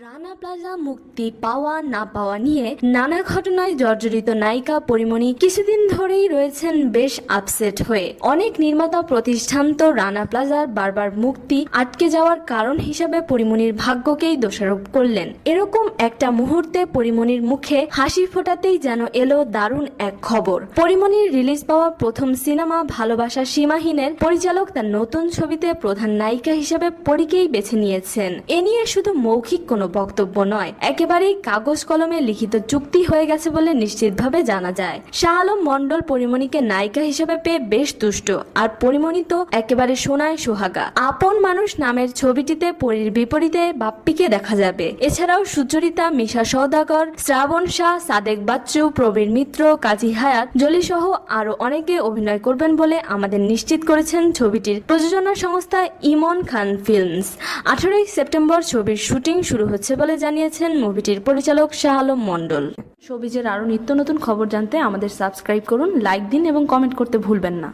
Rana plaza মুক্তি পাওয়া না পাওয়া নিয়ে নানা ঘটনায় জর্জরিত নায়িকা পরিমণি কিছুদিন ধরেই রয়েছেন বেশ আপসেট হয়ে। অনেক নির্মাতা প্রতিষ্ঠান তো রানা প্লাজার বারবার মুক্তি আটকে যাওয়ার কারণ হিসাবে পরিমণির ভাগ্যকেই দোষারোপ করলেন। এরকম একটা মুহূর্তে পরিমণির মুখে হাসি ফোটাতেই যেন এলো দারুণ এক খবর। পরিমণির রিলিজ পাওয়া প্রথম সিনেমা ভালোবাসা সীমাহীনের পরিচালক তার নতুন ছবিতে প্রধান নায়িকা হিসেবে পরীকেই বেছে নিয়েছেন। এ নিয়ে শুধু মৌখিক কোনো বক্তব্য নয়। একেবারেই কাগজ কলমে লিখিত চুক্তি হয়ে গেছে বলে নিশ্চিতভাবে জানা যায়। শাহ আলম মন্ডল পরিমণিকে নায়িকা হিসেবে পেয়ে বেশ তুষ্ট। আর পরিমণি তো একেবারে সোনায় সোহাগা। আপন মানুষ নামের ছবিটিতে পরীর বিপরীতে বাপ্পিকে দেখা যাবে। এছাড়াও সুচরিতা, মিশা সৌদাগর শ্রাবণ শাহ, সাদেক বাচ্চু, প্রবীর মিত্র, কাজী হায়াত, জলি সহ আরও অনেকে অভিনয় করবেন বলে আমাদের নিশ্চিত করেছেন ছবিটির প্রযোজনা সংস্থা ইমন খান ফিল্মস। আঠারোই সেপ্টেম্বর ছবির শুটিং শুরু হচ্ছে। বলে জানিয়েছেন মুভিটির পরিচালক শাহ আলম মন্ডল শোবিজের আরও নিত্য নতুন খবর জানতে আমাদের সাবস্ক্রাইব করুন, লাইক দিন এবং কমেন্ট করতে ভুলবেন না।